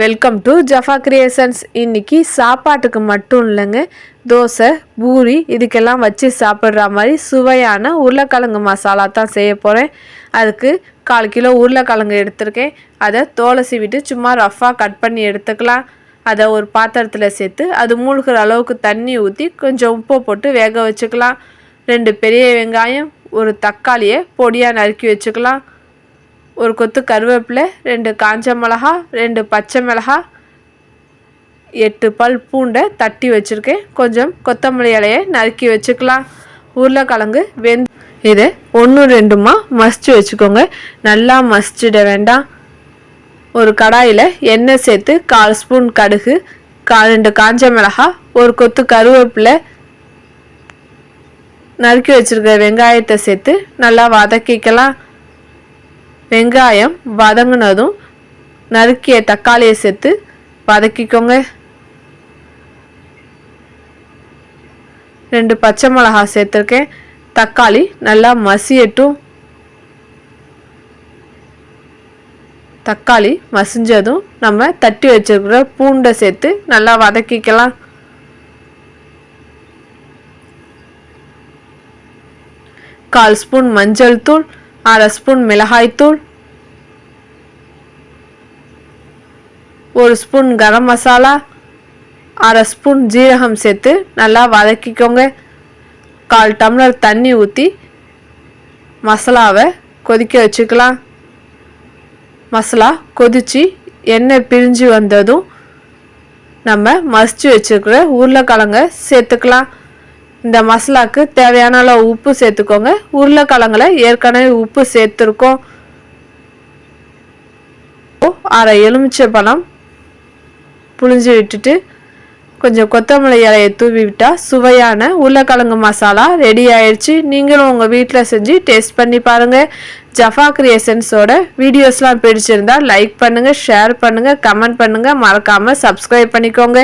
Welcome to Jaffa creations இன்னைக்கு சாப்பாட்டுக்கு மட்டும் இல்லைங்க. தோசை பூரி இதுக்கெல்லாம் வச்சு சாப்பிட்ற மாதிரி சுவையான உருளைக்கிழங்கு மசாலா தான் செய்ய போகிறேன் அதுக்கு கால் கிலோ உருளைக்கிழங்கு எடுத்திருக்கேன். அதை தோலை சீவிட்டு சும்மா ரஃப்பாக கட் பண்ணி எடுத்துக்கலாம். அதை ஒரு பாத்திரத்தில் சேர்த்து அது மூழ்கிற அளவுக்கு தண்ணி ஊற்றி கொஞ்சம் உப்பு போட்டு வேக வச்சுக்கலாம். ரெண்டு பெரிய வெங்காயம் ஒரு தக்காளியை பொடியாக நறுக்கி வச்சுக்கலாம். ஒரு கொத்து கருவேப்பிலை ரெண்டு காஞ்ச மிளகா ரெண்டு பச்சை மிளகா எட்டு பல் பூண்டை தட்டி வச்சுருக்கேன். கொஞ்சம் கொத்தமல்லி இலையை நறுக்கி வச்சுக்கலாம். உருளைக்கிழங்கு வெந் இதை ஒன்று ரெண்டுமா மசிச்சு வச்சுக்கோங்க. நல்லா மசிச்சிட வேண்டாம். ஒரு கடாயில் எண்ணெய் சேர்த்து கால் ஸ்பூன் கடுகு கா ரெண்டு காஞ்ச மிளகா ஒரு கொத்து கருவேப்பிலை நறுக்கி வச்சுருக்க வெங்காயத்தை சேர்த்து நல்லா வதக்கிக்கலாம். வெங்காயம் வதங்கினதும் நறுக்கிய தக்காளியை சேர்த்து வதக்கிக்கோங்க. ரெண்டு பச்சை மிளகா சேர்த்துருக்கேன். தக்காளி நல்லா மசியட்டும். தக்காளி மசிஞ்சதும் நம்ம தட்டி வச்சிருக்கிற பூண்டை சேர்த்து நல்லா வதக்கிக்கலாம். கால் ஸ்பூன் மஞ்சள் தூள் அரை ஸ்பூன் மிளகாய்த்தூள் ஒரு ஸ்பூன் கரம் மசாலா அரை ஸ்பூன் ஜீரகம் சேர்த்து நல்லா வதக்கிக்கோங்க. கால் டம்ளர் தண்ணி ஊற்றி மசாலாவை கொதிக்க வச்சுக்கலாம். மசாலா கொதித்து எண்ணெய் பிரிஞ்சு வந்ததும் நம்ம மசிச்சு வச்சுருக்கிற உருளைக்கிழங்க சேர்த்துக்கலாம். இந்த மசாலாவுக்கு தேவையான அளவு உப்பு சேர்த்துக்கோங்க. உருளைக்கிழங்குல ஏற்கனவே உப்பு சேர்த்துருக்கோம். அரை எலுமிச்சை பழம் புழிஞ்சு விட்டுட்டு கொஞ்சம் கொத்தமல்லி இலையை தூவி விட்டால் சுவையான உருளைக்கிழங்கு மசாலா ரெடி ஆயிடுச்சு நீங்களும் உங்கள் வீட்டில் செஞ்சு டேஸ்ட் பண்ணி பாருங்கள் ஜஃபா கிரியேஷன்ஸோட வீடியோஸ்லாம் பிடிச்சிருந்தா லைக் பண்ணுங்கள் ஷேர் பண்ணுங்கள் கமெண்ட் பண்ணுங்கள் மறக்காமல் சப்ஸ்கிரைப் பண்ணிக்கோங்க.